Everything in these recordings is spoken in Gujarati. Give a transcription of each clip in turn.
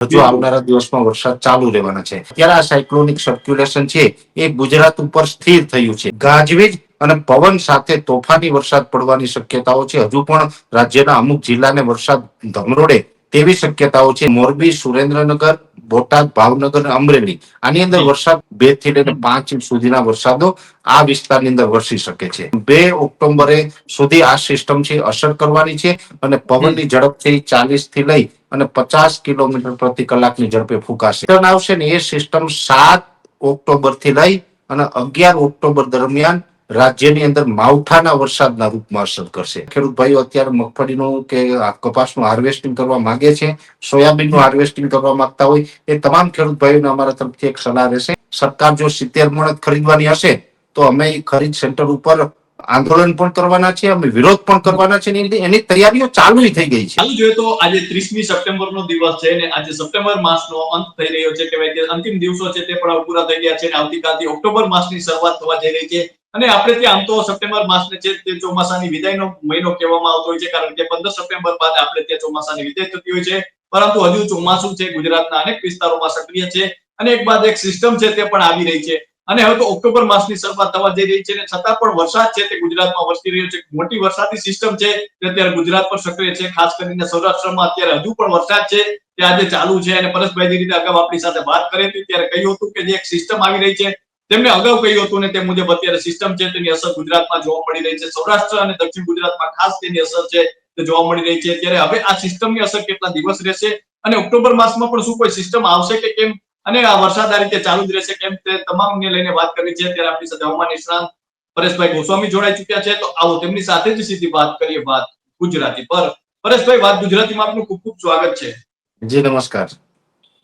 હજુ આવનારા દિવસમાં વરસાદ ચાલુ રહેવાના છે. અત્યારે આ સાયક્લોનિક સર્ક્યુલેશન છે એ ગુજરાત ઉપર સ્થિર થયું છે. ગાજવીજ અને પવન સાથે તોફાની વરસાદ પડવાની શક્યતાઓ છે. હજુ પણ રાજ્યના અમુક જિલ્લાને વરસાદ ધમરોડે તેવી શક્યતાઓ છે. મોરબી સુરેન્દ્રનગર બોટાદ ભાવનગર અને અમરેલી. આની અંદર વરસાદ બેથી લઈને પાંચ ઇંચ સુધીના વરસાદો આ વિસ્તારની અંદર વરસી શકે છે. બે ઓક્ટોબરે સુધી આ સિસ્ટમ છે અસર કરવાની છે અને પવનની ઝડપ છે ચાલીસથી લઈ અને પચાસ કિલોમીટર પ્રતિ કલાકની ઝડપે ફૂંકાશે. આવશે ને એ સિસ્ટમ સાત ઓક્ટોબરથી લઈ અને અગિયાર ઓક્ટોબર દરમિયાન રાજ્યની અંદર માવઠાના વરસાદના રૂપમાં અસર કરશે. ખેડૂત ભાઈઓ, અત્યારે મગફળીનું કે કપાસનું હાર્વેસ્ટિંગ કરવા માંગે છે, સોયાબીનનું હાર્વેસ્ટિંગ કરવા માંગતા હોય, એ તમામ ખેડૂત ભાઈઓને અમારા તરફથી એક સલાહ રહેશે. સરકાર જો સિત્તેર મણ ખરીદવાની હશે, તો અમે એ ખરીદ સેન્ટર ઉપર આંદોલન પણ કરવાના છે, અમે વિરોધ પણ કરવાના છે, એની- તૈયારીઓ ચાલુ થઈ ગઈ છે. ચાલુ જોઈએ તો આજે ત્રીસમી સપ્ટેમ્બર નો દિવસ છે અને આજે સપ્ટેમ્બર માસનો અંત થઈ રહ્યો છે, કહેવાય જે અંતિમ દિવસો છે તે પણ પૂરા થઈ ગયા છે અને આવતીકાલથી ઓક્ટોબર માસની શરૂઆત થવા જઈ રહી છે. અને આપણે ત્યાં આમ તો સપ્ટેમ્બર માસને છે તે ચોમાસાની વિદાયનો મહિનો કહેવામાં આવતો હોય છે, કારણ કે પંદર સપ્ટેમ્બર બાદ આપણે ત્યાં ચોમાસાની વિદાય થતી હોય છે. પરંતુ હજુ ચોમાસું છે, ગુજરાતના અનેક વિસ્તારોમાં સક્રિય છે. અને એક બાદ એક સિસ્ટમ છે તે પણ આવી રહી છે. અને હવે તો ઓક્ટોબર માસની શરૂઆત થવા જઈ રહી છે અને છતાં પણ વરસાદ છે તે ગુજરાતમાં વરસી રહ્યો છે. મોટી વરસાદી સિસ્ટમ છે તે અત્યારે ગુજરાત પર સક્રિય છે. ખાસ કરીને સૌરાષ્ટ્રમાં અત્યારે હજુ પણ વરસાદ છે. તે આજે ચાલુ છે અને પરેશભાઈ રીતે અગાઉ આપણી સાથે વાત કરી હતી. ત્યારે કહ્યું હતું કે જે એક સિસ્ટમ આવી રહી છે, તેમણે અગાઉ કહ્યું હતું ને તે મુજબ અત્યારે સિસ્ટમ છે તેની અસર ગુજરાતમાં જોવા મળી રહી છે. સૌરાષ્ટ્ર અને દક્ષિણ ગુજરાતમાં ખાસ તેની અસર છે તે જોવા મળી રહી છે. ત્યારે હવે આ સિસ્ટમની અસર કેટલા દિવસ રહેશે અને ઓક્ટોબર માસમાં પણ શું કોઈ સિસ્ટમ આવશે કે કેમ? અને આ વરસાદ આ રીતે ચાલુ જ રહેશે કેમ તે તમામને લઈને વાત કરી છે. ત્યારે આપણી સાથે હવામાન નિષ્ણાંત પરેશભાઈ ગોસ્વામી જોડાઈ ચુક્યા છે. તો આવો તેમની સાથે જ સીધી વાત કરીએ વાત ગુજરાતી પર. પરેશભાઈ વાત ગુજરાતીમાં આપનું ખૂબ ખૂબ સ્વાગત છે. જી નમસ્કાર.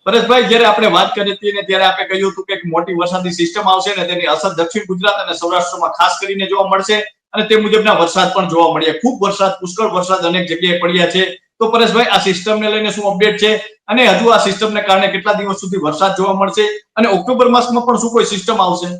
પરેશભાઈ જ્યારે આપણે વાત કરી હતી ને ત્યારે આપણે કહ્યું હતું કે એક મોટી વરસાદની સિસ્ટમ આવશે ને તેની અસર દક્ષિણ ગુજરાત અને સૌરાષ્ટ્રમાં ખાસ કરીને જોવા મળશે. અને તે મુજબના વરસાદ પણ જોવા મળ્યા. ખૂબ વરસાદ પુષ્કળ વરસાદ અનેક જગ્યાએ પડ્યા છે. તો પરેશભાઈ આ સિસ્ટમને લઈને શું અપડેટ છે? અને હજુ આ સિસ્ટમને કારણે કેટલા દિવસ સુધી વરસાદ જોવા મળશે? અને ઓક્ટોબર માસમાં પણ શું કોઈ સિસ્ટમ આવશે?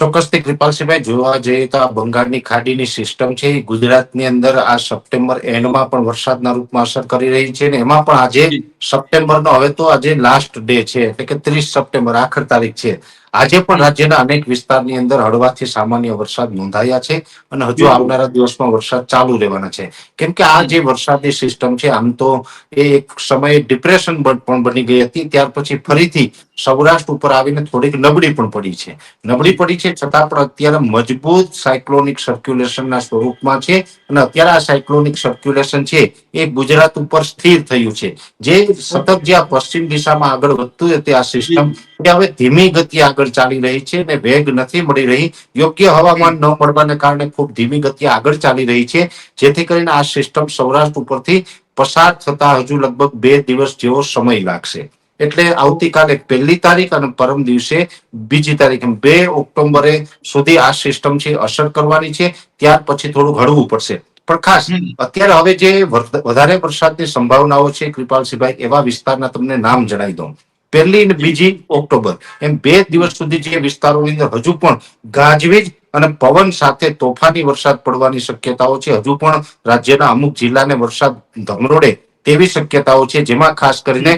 ચોક્કસથી કૃપાલસિંહભાઈ જોવા જઈએ તો આ બંગાળની ખાડીની સિસ્ટમ છે એ ગુજરાતની અંદર આ સપ્ટેમ્બર એન્ડમાં પણ વરસાદના રૂપમાં અસર કરી રહી છે અને એમાં પણ આજે સપ્ટેમ્બરનો હવે તો આજે લાસ્ટ ડે છે એટલે કે ત્રીસ સપ્ટેમ્બર આખર તારીખ છે. આજે પણ રાજ્યના અનેક વિસ્તારની અંદર હળવાથી સામાન્ય વરસાદ નોંધાયા છે અને હજુ આવનારા દિવસમાં વરસાદ ચાલુ રહેવાના છે. કેમ કે આ જે વરસાદની સિસ્ટમ છે આમ તો એ એક સમયે ડિપ્રેશન પણ બની ગઈ હતી. ત્યાર પછી ફરીથી સૌરાષ્ટ્ર ઉપર આવીને થોડીક નબળી પણ પડી છે. નબળી પડી છે છતાં પણ અત્યારે મજબૂત સાયક્લોનિક સર્ક્યુલેશનના સ્વરૂપમાં છે અને અત્યારે આ સાયક્લોનિક સર્ક્યુલેશન છે એ ગુજરાત ઉપર સ્થિર થયું છે. જે સતત જે આ પશ્ચિમ દિશામાં આગળ વધતું હતી આ સિસ્ટમ એ હવે ધીમી ગતિ આગળ ચાલી રહી છે અને વેગ નથી મળી રહી. યોગ્ય હવામાન ન મળવાને કારણે ખૂબ ધીમી ગતિ આગળ ચાલી રહી છે. જેથી કરીને આ સિસ્ટમ સૌરાષ્ટ્ર ઉપરથી પસાર થતા હજુ લગભગ બે દિવસ જેવો સમય લાગશે. એટલે આવતીકાલે પહેલી તારીખ અને પરમ દિવસે બીજી તારીખ બે ઓક્ટોબરે સુધી આ સિસ્ટમ છે અસર કરવાની છે. ત્યાર પછી થોડું હળવું પડશે. પણ ખાસ અત્યારે હવે જે વધારે વરસાદની સંભાવનાઓ છે કૃપાલસિંહભાઈ એવા વિસ્તારના તમને નામ જણાવી દઉં. પહેલી અને બીજી ઓક્ટોબર. એમ બે દિવસ સુધી જે વિસ્તારોની અંદર હજુ પણ ગાજવીજ અને પવન સાથે તોફાની વરસાદ પડવાની શક્યતાઓ છે. હજુ પણ રાજ્યના અમુક જિલ્લાને વરસાદ ધમરોડે તેવી શક્યતાઓ છે. જેમાં ખાસ કરીને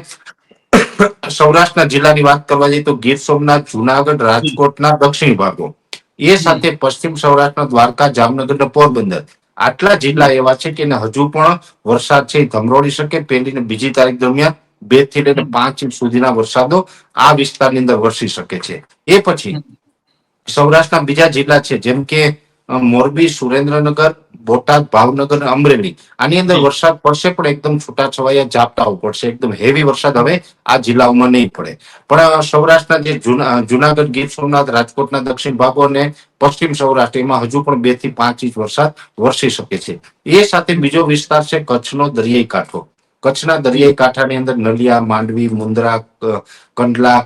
સૌરાષ્ટ્રના જિલ્લાની વાત કરવા જઈએ તો ગીર સોમનાથ, જુનાગઢ, રાજકોટના દક્ષિણ ભાગો એ સાથે પશ્ચિમ સૌરાષ્ટ્રના દ્વારકા, જામનગર અને પોરબંદર. આટલા જિલ્લા એવા છે કે હજુ પણ વરસાદ છે ધમરોડી શકે. પહેલી ને બીજી તારીખ દરમિયાન બેથી લઈને પાંચ ઇંચ સુધીના વરસાદો આ વિસ્તારની અંદર વરસી શકે છે. એ પછી સૌરાષ્ટ્રના બીજા જિલ્લા છે જેમ કે મોરબી સુરેન્દ્રનગર બોટાદ ભાવનગર અને અમરેલી. આની અંદર વરસાદ પડશે પણ એકદમ છૂટાછવાયા ઝાપટાઓ પડશે. એકદમ હેવી વરસાદ હવે આ જિલ્લાઓમાં નહીં પડે. પણ સૌરાષ્ટ્રના જે જુનાગઢ ગીર સોમનાથ રાજકોટના દક્ષિણ ભાગો અને પશ્ચિમ સૌરાષ્ટ્ર એમાં હજુ પણ બેથી પાંચ ઇંચ વરસાદ વરસી શકે છે. એ સાથે બીજો વિસ્તાર છે કચ્છનો દરિયાઈ કાંઠો. કચ્છના દરિયાઈ કાંઠાની અંદર નલિયા, માંડવી, મુન્દ્રા કંડલા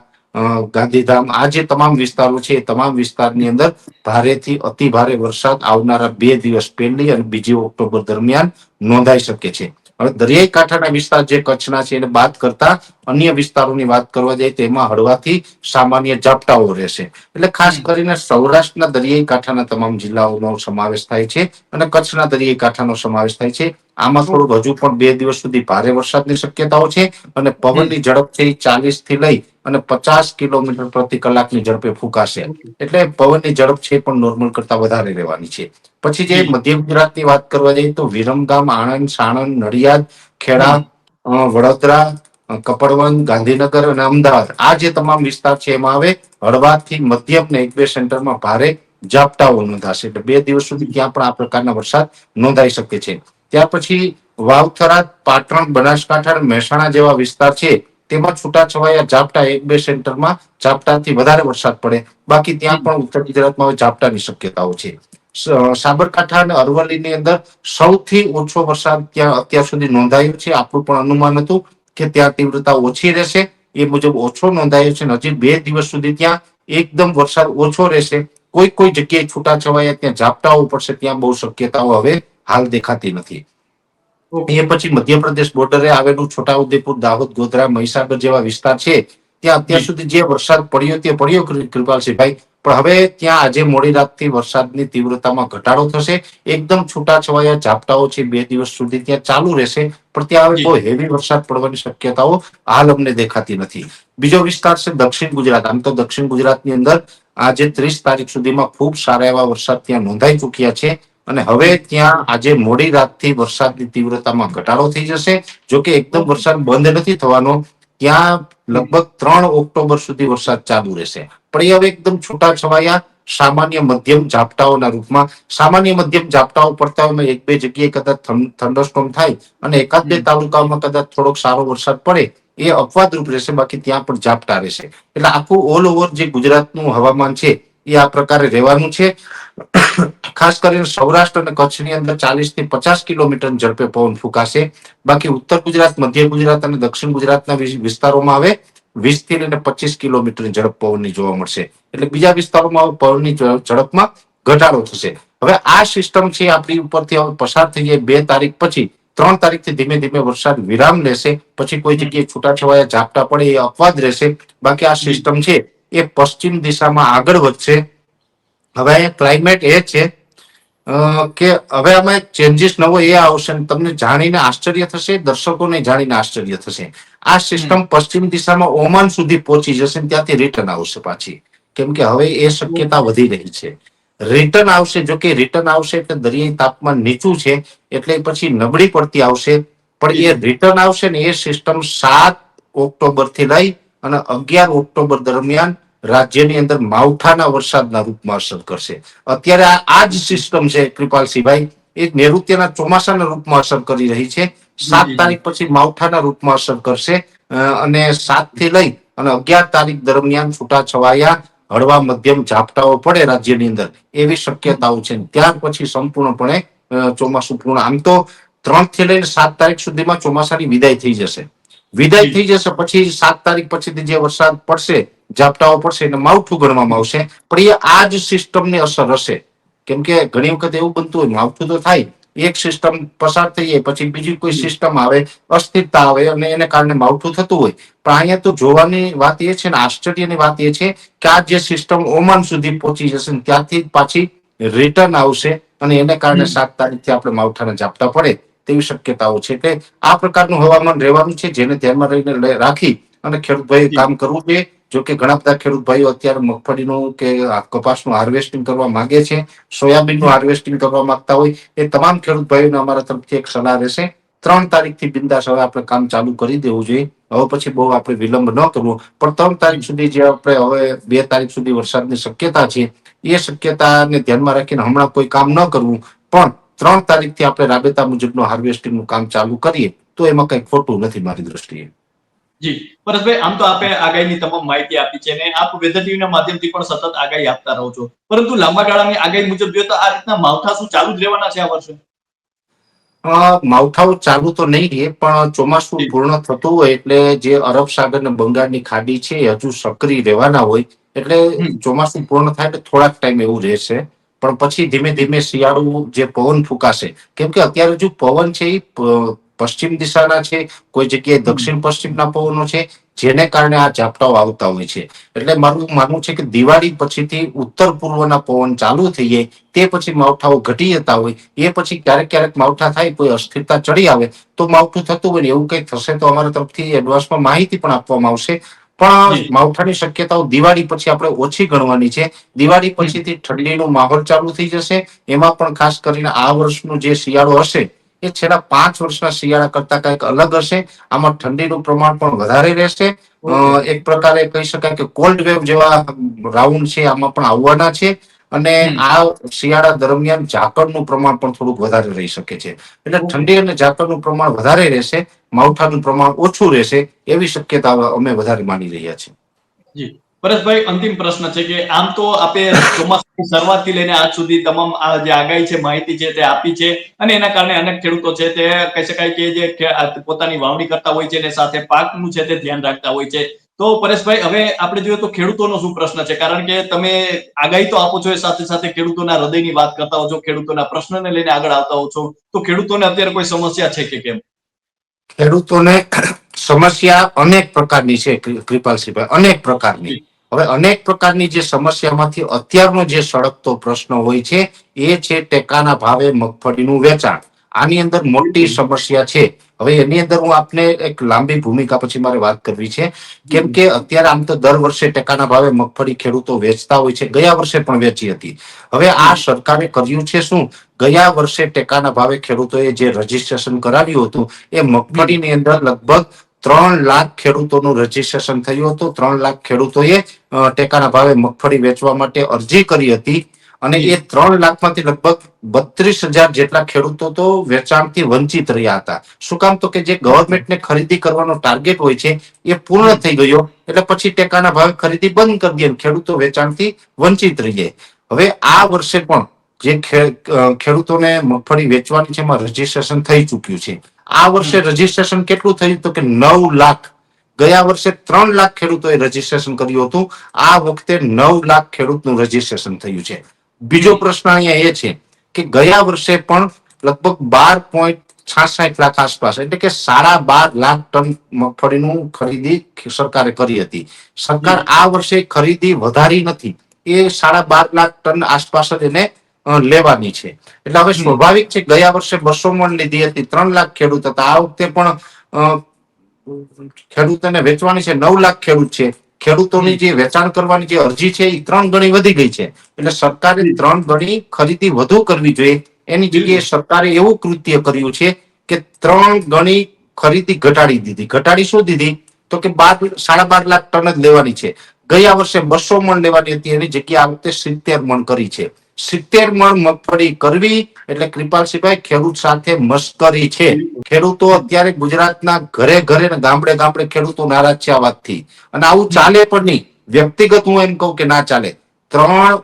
ગાંધીધામ આ જે તમામ વિસ્તારો છે એ તમામ વિસ્તારની અંદર ભારેથી અતિ ભારે વરસાદ આવનારા બે દિવસ પહેલી અને બીજી ઓક્ટોબર દરમિયાન નોંધાઈ શકે છે. હવે દરિયાઈ કાંઠાના વિસ્તાર જે કચ્છના છે એને બાદ કરતા અન્ય વિસ્તારોની વાત કરવા જાય તેમાં હળવાથી સામાન્ય ઝાપટાઓ રહેશે. એટલે ખાસ કરીને સૌરાષ્ટ્રના દરિયાઈ કાંઠાના તમામ જિલ્લાઓનો સમાવેશ થાય છે અને કચ્છના દરિયાઈ કાંઠાનો સમાવેશ થાય છે. આમાં થોડુંક હજુ પણ બે દિવસ સુધી ભારે વરસાદની શક્યતાઓ છે અને પવનની ઝડપ છે ચાલીસથી લઈ અને પચાસ કિલોમીટર પ્રતિ કલાકની ઝડપે ફૂંકાશે. એટલે પવનની ઝડપ છે પણ નોર્મલ કરતા વધારે રહેવાની છે. પછી જે મધ્ય ગુજરાતની વાત કરવા જઈએ તો વિરમગામ આણંદ સાણંદ નડિયાદ ખેડા વડોદરા કપડવન ગાંધીનગર અને અમદાવાદ. આ જે તમામ વિસ્તાર છે એમાં હવે હળવાથી મધ્યમ ને એક બે સેન્ટરમાં ભારે ઝાપટાઓ નોંધાશે. એટલે બે દિવસ સુધી ત્યાં પણ આ પ્રકારના વરસાદ નોંધાઈ શકે છે. ત્યાર પછી વાવથરા પાટણ બનાસકાંઠા મહેસાણા જેવા વિસ્તાર છે તેમાં છૂટાછવાયા ઝાપટા એક બે સેન્ટરમાં ઝાપટાથી વધારે વરસાદ પડે. બાકી ત્યાં પણ ઉત્તર ગુજરાતમાં ઝાપટાની શક્યતાઓ છે. સાબરકાંઠા અને અરવલ્લીની અંદર સૌથી ઓછો વરસાદ ત્યાં અત્યાર સુધી નોંધાયો છે. આપણું પણ અનુમાન હતું કે ત્યાં તીવ્રતા ઓછી રહેશે. એ મુજબ ઓછો નોંધાયો છે હજી બે દિવસ સુધી ત્યાં એકદમ વરસાદ ઓછો રહેશે. કોઈ કોઈ જગ્યાએ છૂટાછવાયા ત્યાં ઝાપટાઓ પડશે. ત્યાં બહુ શક્યતાઓ હવે હાલ દેખાતી નથી. એ પછી મધ્યપ્રદેશ બોર્ડરે આવેલું છોટાઉદેપુર દાહોદ ગોધરા મહીસાગર જેવા વિસ્તાર છે ત્યાં અત્યાર સુધી જે વરસાદ પડ્યો તે પડ્યો કૃપાલસિંહભાઈ. પણ હવે ત્યાં આજે મોડી રાતથી વરસાદની તીવ્રતામાં ઘટાડો થશે. એકદમ છૂટાછવાયા ઝાપટાઓ છે બે દિવસ સુધી ત્યાં ચાલુ રહેશે પણ ત્યાં હવે કોઈ હેવી વરસાદ પડવાની શક્યતાઓ હાલ અમને દેખાતી નથી. બીજો વિસ્તાર છે દક્ષિણ ગુજરાત. આમ તો દક્ષિણ ગુજરાતની અંદર આજે ત્રીસ તારીખ સુધીમાં ખૂબ સારા એવા વરસાદ ત્યાં નોંધાઈ ચૂક્યા છે. અને હવે ત્યાં આજે મોડી રાતથી વરસાદની તીવ્રતામાં ઘટાડો થઈ જશે. જો કે એકદમ વરસાદ બંધ નથી થવાનો ત્યાં લગભગ ત્રણ ઓક્ટોબર સુધી વરસાદ ચાલુ રહેશે. પણ એ હવે એકદમ છૂટા છવાયા સામાન્ય મધ્યમ ઝાપટાઓના રૂપમાં. સામાન્ય મધ્યમ ઝાપટાઓ પડતા હોય એક બે જગ્યાએ કદાચ થંડરસ્ટોમ થાય અને એકાદ બે તાલુકાઓમાં તાલુકામાં કદાચ થોડોક સારો વરસાદ પડે એ અપવાદરૂપ રહેશે. બાકી ત્યાં પણ ઝાપટા રહેશે. એટલે આખું ઓલ ઓવર જે ગુજરાતનું હવામાન છે એ આ પ્રકારે રહેવાનું છે. ખાસ કરીને સૌરાષ્ટ્ર અને કચ્છની અંદર ચાલીસથી પચાસ કિલોમીટર ઝડપે પવન ફૂંકાશે. બાકી ઉત્તર ગુજરાત, મધ્ય ગુજરાત અને દક્ષિણ ગુજરાતના વિસ્તારોમાં હવે વીસથી લઈને પચીસ કિલોમીટર ઝડપ પવનની જોવા મળશે. એટલે બીજા વિસ્તારોમાં પવનની ઝડપમાં ઘટાડો થશે. હવે આ સિસ્ટમ છે આપણી ઉપરથી હવે પસાર થઈ જાય બે તારીખ પછી. ત્રણ તારીખથી ધીમે ધીમે વરસાદ વિરામ લેશે. પછી કોઈ જગ્યાએ છૂટાછવાયા ઝાપટા પડે એ અપવાદ રહેશે. બાકી આ સિસ્ટમ છે એ પશ્ચિમ દિશામાં આગળ વધશે. હવે ક્લાઇમેટ એ છે કે હવે આમાં એક ચેન્જીસ નવો એ આવશે તમને જાણીને આશ્ચર્ય થશે દર્શકોને જાણીને આશ્ચર્ય થશે. આ સિસ્ટમ પશ્ચિમ દિશામાં ઓમાન સુધી પહોંચી જશે ત્યાંથી રિટર્ન આવશે પાછી. કેમ કે હવે એ શક્યતા વધી રહી છે. રિટર્ન આવશે જો કે રિટર્ન આવશે એટલે દરિયાઈ તાપમાન નીચું છે એટલે પછી નબળી પડતી આવશે. પણ એ રિટર્ન આવશે ને એ સિસ્ટમ સાત ઓક્ટોબરથી લઈ અને અગિયાર ઓક્ટોબર દરમિયાન રાજ્યની અંદર માવઠાના વરસાદના રૂપમાં અસર કરશે. અત્યારે આ જ સિસ્ટમ છે કૃપાલસિંહભાઈ. એ નૈઋત્યના ચોમાસાના રૂપમાં અસર કરી રહી છે. સાત. તારીખ પછી માવઠાના રૂપમાં અસર કરશે. અને સાતથી લઈ અને અગિયાર તારીખ દરમિયાન છૂટા છવાયા હળવા મધ્યમ ઝાપટાઓ પડે રાજ્યની અંદર. એવી શક્યતાઓ છે. ત્યાર પછી સંપૂર્ણપણે ચોમાસું પૂર્ણ. આમ તો ત્રણથી લઈને સાત તારીખ સુધીમાં ચોમાસાની વિદાય થઈ જશે. વિદાય થઈ જશે પછી સાત તારીખ પછીથી જે વરસાદ પડશે ઝાપટાઓ પડશે એને માવઠું ગણવામાં આવશે. પણ એ આ જ સિસ્ટમની અસર હશે. કેમ કે ઘણી વખત એવું બનતું હોય માવઠું તો થાય એક સિસ્ટમ પસાર થઈ જાય પછી બીજી કોઈ સિસ્ટમ આવે અસ્થિરતા આવે અને એને કારણે માવઠું થતું હોય. પણ અહીંયા તો જોવાની વાત એ છે ને આશ્ચર્યની વાત એ છે કે આ જે સિસ્ટમ ઓમાન સુધી પહોંચી જશે ને ત્યાંથી પાછી રિટર્ન આવશે અને એને કારણે સાત તારીખથી આપણે માવઠાના ઝાપટા પડે. તેવી શક્યતાઓ છે કે આ પ્રકારનું હવામાન રહેવાનું છે જેને ધ્યાનમાં રહીને રાખી અને ખેડૂત ભાઈ કામ કરવું જોઈએ. જો કે ઘણા બધા ખેડૂત ભાઈઓ અત્યારે મગફળીનું કે કપાસનું હાર્વેસ્ટિંગ કરવા માંગે છે સોયાબીનનું હાર્વેસ્ટિંગ કરવા માંગતા હોય એ તમામ ખેડૂત ભાઈઓને અમારા તરફથી એક સલાહ રહેશે. ત્રણ તારીખથી બિંદાસ હવે આપણે કામ ચાલુ કરી દેવું જોઈએ. હવે પછી બહુ આપણે વિલંબ ન કરવો. પણ ત્રણ તારીખ સુધી જે આપણે હવે બે તારીખ સુધી વરસાદની શક્યતા છે એ શક્યતાને ધ્યાનમાં રાખીને હમણાં કોઈ કામ ન કરવું. પણ ત્રણ તારીખથી આપણે રાબેતા મુજબનું હાર્વેસ્ટિંગનું કામ ચાલુ કરીએ તો એમાં કંઈ ખોટું નથી મારી દ્રષ્ટિએ. જી. પરેશભાઈ આમ તો આપે આગાહીની તમામ માહિતી આપી છે અને આપ વેધર ટીવીના માધ્યમથી પણ સતત આગાહી આપતા રહો છો. પરંતુ લાંબા ગાળાની આગાહી મુજબ જો તો આ રીતના માવઠા શું ચાલુ જ રહેવાના છે આ વર્ષે? માવઠાઓ ચાલુ તો નહીં રહે પણ ચોમાસું. પૂર્ણ થતું હોય એટલે જે અરબ સાગર ને બંગાળની ખાડી છે હજુ સક્રિય રહેવાના હોય. એટલે. ચોમાસું પૂર્ણ થાય એટલે થોડાક ટાઈમ એવું રહેશે. પણ પછી ધીમે ધીમે શિયાળુ જે પવન ફૂંકાશે કેમ કે અત્યારે જો પવન છે એ પશ્ચિમ દિશાના છે કોઈ જગ્યાએ દક્ષિણ પશ્ચિમના પવનો છે જેને કારણે આ ઝાપટાઓ આવતા હોય છે. એટલે મારું માનવું છે કે દિવાળી પછીથી ઉત્તર પૂર્વના પવન ચાલુ થઈ જાય તે પછી માવઠાઓ ઘટી જતા હોય એ પછી ક્યારેક ક્યારેક માવઠા થાય કોઈ અસ્થિરતા ચડી આવે તો માવઠું થતું હોય ને એવું કંઈક થશે તો અમારા તરફથી એડવાન્સમાં માહિતી પણ આપવામાં આવશે. પણ. માવઠાની શક્યતાઓ દિવાળી પછી આપણે ઓછી ગણવાની છે. દિવાળી પછીથી ઠંડીનો માહોલ ચાલુ થઈ જશે. એમાં પણ ખાસ કરીને આ વર્ષનું જે શિયાળો હશે એ છેલ્લા પાંચ વર્ષના શિયાળા કરતા કંઈક અલગ હશે. આમાં ઠંડીનું પ્રમાણ પણ વધારે રહેશે. એક પ્રકારે કહી શકાય કે કોલ્ડ વેવ જેવા રાઉન્ડ છે આમાં પણ આવવાના છે. અને આ શિયાળા દરમિયાન ઝાકળનું પ્રમાણ પણ થોડુંક વધારે રહી શકે છે. એટલે ઠંડી અને ઝાકળનું પ્રમાણ વધારે રહેશે માવઠાનું પ્રમાણ ઓછું રહેશે એવી શક્યતા અમે વધારે માની રહ્યા છીએ. જી. પરેશભાઈ અંતિમ પ્રશ્ન છે કે આમ તો આપે ચોમાસાની શરૂઆતથી લઈને આજ સુધી તમામ આ જે આગાહી છે માહિતી છે તે આપી છે અને એના કારણે અનેક ખેડૂતો છે તે કહી શકાય કે જે પોતાની વાવણી કરતા હોય છે અને સાથે પાકનું છે તે ધ્યાન રાખતા હોય છે. તો પરેશભાઈ હવે આપણે જોઈએ તો ખેડૂતોનો શું પ્રશ્ન છે? કારણ કે તમે આગાહી તો આપો છો એ સાથે સાથે ખેડૂતોના હૃદયની વાત કરતા હો છો ખેડૂતોના પ્રશ્નને લઈને આગળ આવતા હો છો. તો ખેડૂતોને અત્યારે કોઈ સમસ્યા છે કે કેમ? ખેડૂતોને સમસ્યા અનેક પ્રકારની છે કૃપાલસિંહભાઈ અનેક પ્રકારની. હવે અનેક પ્રકારની જે સમસ્યામાંથી અત્યારનો જે સળગતો પ્રશ્ન હોય છે એ છે ટેકાના ભાવે મગફળીનું વેચાણ. આની અંદર મોટી સમસ્યા છે. હવે એની અંદર હું આપને એક લાંબી ભૂમિકા પછી મારે વાત કરવી છે. કેમ કે અત્યારે આમ તો દર વર્ષે ટેકાના ભાવે મગફળી ખેડૂતો વેચતા હોય છે. ગયા વર્ષે પણ વેચી હતી. હવે આ સરકારે કર્યું છે શું? ગયા વર્ષે ટેકાના ભાવે ખેડૂતોએ જે રજીસ્ટ્રેશન કરાવ્યું હતું, એ મગફળીની અંદર લગભગ ત્રણ લાખ ખેડૂતોનું રજીસ્ટ્રેશન થયું હતું. ત્રણ લાખ ખેડૂતોએ ટેકાના ભાવે મગફળી વેચવા માટે અરજી કરી હતી. અને એ ત્રણ લાખમાંથી લગભગ બત્રીસ હજાર જેટલા ખેડૂતો તો વેચાણથી વંચિત રહ્યા હતા. શું કામ તો કે જે ગવર્મેન્ટને ખરીદી કરવાનો ટાર્ગેટ હોય છે એ પૂર્ણ થઈ ગયો. એટલે પછી ટેકાના ભાવે ખરીદી બંધ કરી દે ખેડૂતો વેચાણથી વંચિત રહી જાય હવે આ વર્ષે પણ જે ખેડૂતોને મગફળી વેચવાની છે એમાં રજીસ્ટ્રેશન થઈ ચૂક્યું છે. આ વર્ષે રજીસ્ટ્રેશન કેટલું થયું તો કે નવ લાખ. ગયા વર્ષે ત્રણ લાખ ખેડૂતોએ રજીસ્ટ્રેશન કર્યું હતું. આ વખતે નવ લાખ ખેડૂતનું રજીસ્ટ્રેશન થયું છે. બીજો પ્રશ્ન અહીંયા એ છે કે ગયા વર્ષે પણ લગભગ બાર પોઈન્ટ છાસઠ લાખ આસપાસ એટલે કે સાડા બાર લાખ ટન મગફળીનું ખરીદી સરકારે કરી હતી. સરકાર આ વર્ષે ખરીદી વધારી નથી. એ સાડા બાર લાખ ટન આસપાસ જ એને લેવાની છે. એટલે હવે સ્વાભાવિક છે ગયા વર્ષે બસો મણ લીધી હતી ત્રણ લાખ ખેડૂત હતા. આ વખતે પણ ખેડૂતોને વેચવાની છે નવ લાખ ખેડૂત છે. ખેડૂતોની જે વેચાણ કરવાની જે અરજી છે એ ત્રણ ગણી વધી ગઈ છે. એટલે સરકારે ત્રણ ગણી ખરીદી વધુ કરવી જોઈએ. એની જગ્યાએ સરકારે એવું કૃત્ય કર્યું છે કે ત્રણ ગણી ખરીદી ઘટાડી દીધી. ઘટાડી શું દીધી? તો કે બાર સાડા બાર લાખ ટન જ લેવાની છે. ગયા વર્ષે બસો મણ લેવાની હતી એની જગ્યાએ આ વખતે સિત્તેર મણ કરી છે. સિત્તેર મણ મગફળી કરવી એટલે કૃપાલસિંહભાઈ ખેડૂત સાથે મસ્કરી છે. ખેડૂતો અત્યારે ગુજરાતના ઘરે ઘરે ગામડે ગામડે ખેડૂતો નારાજ છે આ વાતથી. અને આવું ચાલે પણ નહીં. વ્યક્તિગત હું એમ કહું કે ના ચાલે. ત્રણ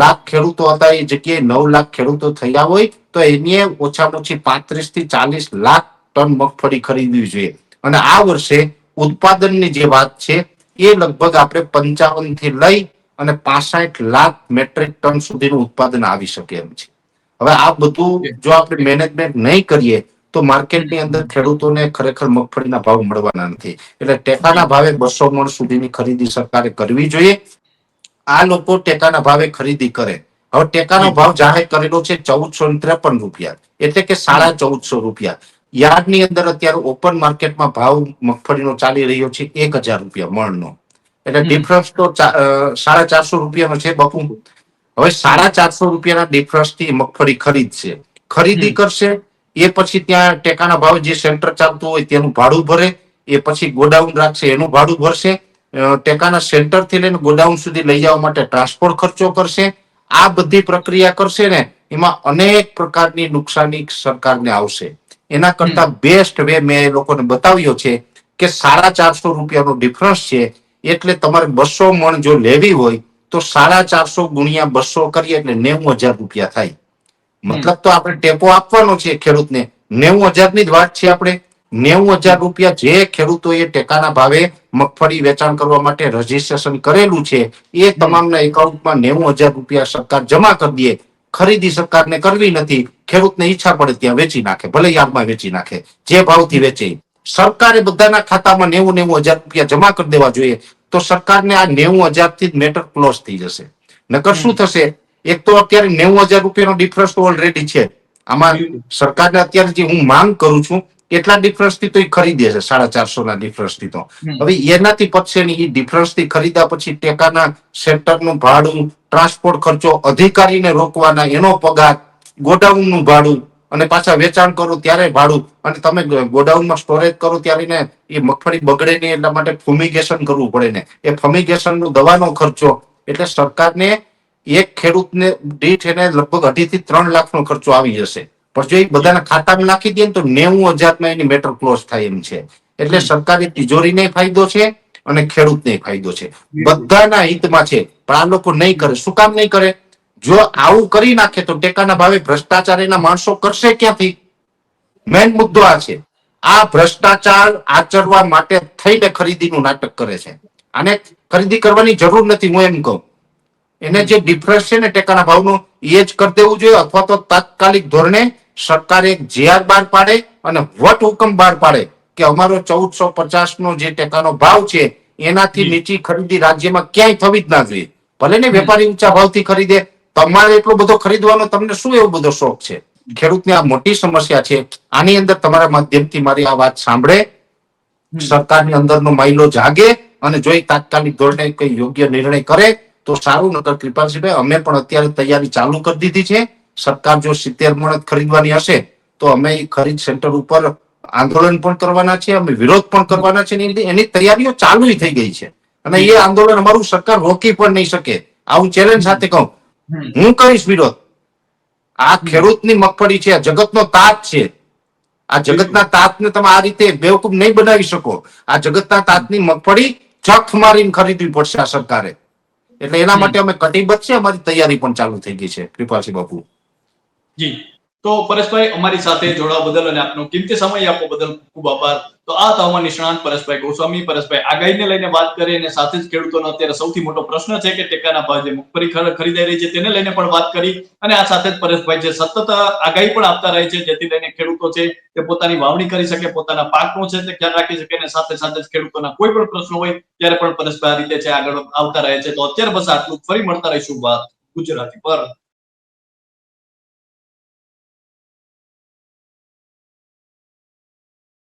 લાખ ખેડૂતો હતા, એ જગ્યાએ નવ લાખ ખેડૂતો થયા હોય તો એની ઓછામાં ઓછી પાંત્રીસથી ચાલીસ લાખ ટન મગફળી ખરીદવી જોઈએ. અને આ વર્ષે ઉત્પાદનની જે વાત છે, એ લગભગ આપણે પંચાવનથી લઈ અને પાસઠ લાખ મેટ્રિક ટન સુધીનું ઉત્પાદન આવી શકે એમ છે. હવે આ બધું જો આપણે મેનેજમેન્ટ નહીં કરીએ તો માર્કેટની અંદર ખેડૂતોને ખરેખર મગફળીના ભાવ મળવાના નથી. એટલે ટેકાના ભાવે બસો મણ સુધીની ખરીદી સરકારે કરવી જોઈએ. આ લોકો ટેકાના ભાવે ખરીદી કરે. હવે ટેકાનો ભાવ જાહેર કરેલો છે ચૌદસો ત્રેપન રૂપિયા. એટલે કે સાડા ચૌદસો રૂપિયા. યાર્ડની અંદર અત્યારે ઓપન માર્કેટમાં ભાવ મગફળીનો ચાલી રહ્યો છે એક હજાર રૂપિયા મણનો. એટલે ડિફરન્સ તો સાડા ચારસો રૂપિયાનો છે બપુ હવે સાડા ચારસો રૂપિયાના ડિફરન્સથી મગફળી ખરીદશે ખરીદી કરશે એ પછી ત્યાં ટેકાના ભાવે જે સેન્ટર ચાલતું હોય તેનું ભાડું ભરે એ પછી ગોડાઉન રાખશે એનું ભાડું ભરશે ટેકાના સેન્ટરથી લઈને ગોડાઉન સુધી લઈ જવા માટે ટ્રાન્સપોર્ટ ખર્ચો કરશે. આ બધી પ્રક્રિયા કરશે ને એમાં અનેક પ્રકારની નુકસાની સરકારને આવશે. એના કરતા બેસ્ટ વે મેં એ લોકોને બતાવ્યો છે કે સાડા ચારસો રૂપિયાનો ડિફરન્સ છે એટલે તમારે બસો મણ જો લેવી હોય તો સાડા ચારસો ગુણ્યા બસો કરીએ એટલે નેવું હજાર રૂપિયા થાય. મતલબ તો આપણે ટેપો આપવાનો છે ખેડૂતને. નેવું હજારની જ વાત છે આપણે. નેવું હજાર રૂપિયા જે ખેડૂતોએ ટેકાના ભાવે મગફળી વેચાણ કરવા માટે રજીસ્ટ્રેશન કરેલું છે એ તમામના એકાઉન્ટમાં નેવું હજાર રૂપિયા સરકાર જમા કરી દે. ખરીદી સરકારને કરવી નથી. ખેડૂતને ઈચ્છા પડે ત્યાં વેચી નાખે ભલે યાદમાં વેચી નાખે. જે ભાવથી વેચે. સરકારે બધાના ખાતામાં નેવું નેવું હજાર રૂપિયા જમા કરી દેવા જોઈએ. તો સરકારને આ નેવું હજારથી જ મેટર ક્લોઝ થઈ જશે. નકર શું થશે? એક તો અત્યારે નેવું હજાર રૂપિયાનો ડિફરન્સ તો ઓલરેડી છે. આમાં. સરકારને અત્યારે જે હું માંગ કરું છું એટલા ડિફરન્સથી તો એ ખરીદે છે સાડા ચારસો ના ડિફરન્સથી તો હવે એનાથી પતશે નહીં એ ડિફરન્સથી ખરીદ્યા પછી ટેકાના સેન્ટરનું ભાડું ટ્રાન્સપોર્ટ ખર્ચો અધિકારીને રોકવાના એનો પગાર ગોડાઉનનું ભાડું અને પાછા વેચાણ કરો ત્યારે ભાડું. અને તમે ગોડાઉનમાં સ્ટોરેજ કરો ત્યારે ને એ મગફળી બગડે નહીં એટલા માટે ફુમિગેશન કરવું પડે ને. એ ફુમિગેશનનું દવાનો ખર્ચો. એટલે સરકારને એક ખેડૂતને દીઠ એને લગભગ અઢી થી ત્રણ લાખનો ખર્ચો આવી જશે. પણ જો એ બધાના ખાતામાં નાખી દે તો નેવું હજારમાં એની મેટર ક્લોઝ થાય એમ છે. એટલે સરકારી તિજોરીને ફાયદો છે અને ખેડૂતને ફાયદો છે. બધાના હિતમાં છે. પણ આ લોકો નહીં કરે. શું કામ નહીં કરે? જો આવું કરી નાખે તો ટેકાના ભાવે ભ્રષ્ટાચાર એના માણસો કરશે ક્યાંથી? મેન મુદ્દો આ છે. આ ભ્રષ્ટાચાર આચરવા માટે થઈને ખરીદીનું નાટક કરે છે. અને ખરીદી કરવાની જરૂર નથી હું એમ કહું. એને જે ડિફરન્સ છે ને ટેકાના ભાવનો એ જ કરી દેવું જોઈએ અથવા તો તાત્કાલિક ધોરણે સરકારે એક જીઆર બહાર પાડે અને વટ હુકમ બહાર પાડે કે અમારો ચૌદસો પચાસ નો જે ટેકાનો ભાવ છે એનાથી નીચી ખરીદી રાજ્યમાં ક્યાંય થવી જ ના જોઈએ. ભલે ને વેપારી ઊંચા ભાવથી ખરીદે તમારે એટલો બધો ખરીદવાનો તમને શું એવો બધો શોખ છે? ખેડૂતની આ મોટી સમસ્યા છે. આની અંદર તમારા માધ્યમથી મારી આ વાત સાંભળે. સરકારની અંદરનો માઇલો જાગે અને જો એ તાત્કાલિક ધોરણે કઈ યોગ્ય નિર્ણય કરે તો સારું નકર કૃપાલસિંહભાઈ અમે પણ અત્યારે તૈયારી ચાલુ કરી દીધી છે. સરકાર જો સિત્તેર મણ ખરીદવાની હશે તો અમે એ ખરીદ સેન્ટર ઉપર આંદોલન પણ કરવાના છે અમે વિરોધ પણ કરવાના છે એની- તૈયારીઓ ચાલુ થઈ ગઈ છે. અને એ આંદોલન અમારું સરકાર રોકી પણ નહીં શકે. આવું ચેલેન્જ સાથે કહું. હું કહીશ વિરોધ. આ ખેડૂતની મગફળી છે આ જગતનો તાત છે. આ જગતના તાતને તમે આ રીતે બેવકૂફ નહીં બનાવી શકો. આ જગતના તાતની મગફળી ચખ મારીને ખરીદવી પડશે આ સરકારે. એટલે એના માટે અમે કટિબદ્ધ છે અમારી તૈયારી પણ ચાલુ થઈ ગઈ છે કૃપાલસિંહ બાપુ. જી. તો પરેશભાઈ અમારી સાથે જોડાવા બદલ અને આપનો કિંમતી સમય આપવા બદલ ખૂબ આભાર. તો આ હવામાન નિષ્ણાંત પરેશભાઈ ગોસ્વામી પરેશભાઈ આગાહીને લઈને વાત કરી અને સાથે જ ખેડૂતોનો અત્યારે સૌથી મોટો પ્રશ્ન છે કે ટેકાના ભાવ જે મગફળી ખરીદાઈ રહી છે તેને લઈને પણ વાત કરી અને આ સાથે જ પરેશભાઈ જે સતત આગાહી પણ આપતા રહે છે, જેથી લઈને ખેડૂતો છે તે પોતાની વાવણી કરી શકે, પોતાના પાકનો છે તે ખ્યાલ રાખી શકે અને સાથે સાથે જ ખેડૂતોના કોઈ પણ પ્રશ્નો હોય ત્યારે પણ પરેશભાઈ આ રીતે છે, આગળ આવતા રહે છે. તો અત્યારે બસ આટલું ફરી મળતા રહીશું વાત ગુજરાતી પર.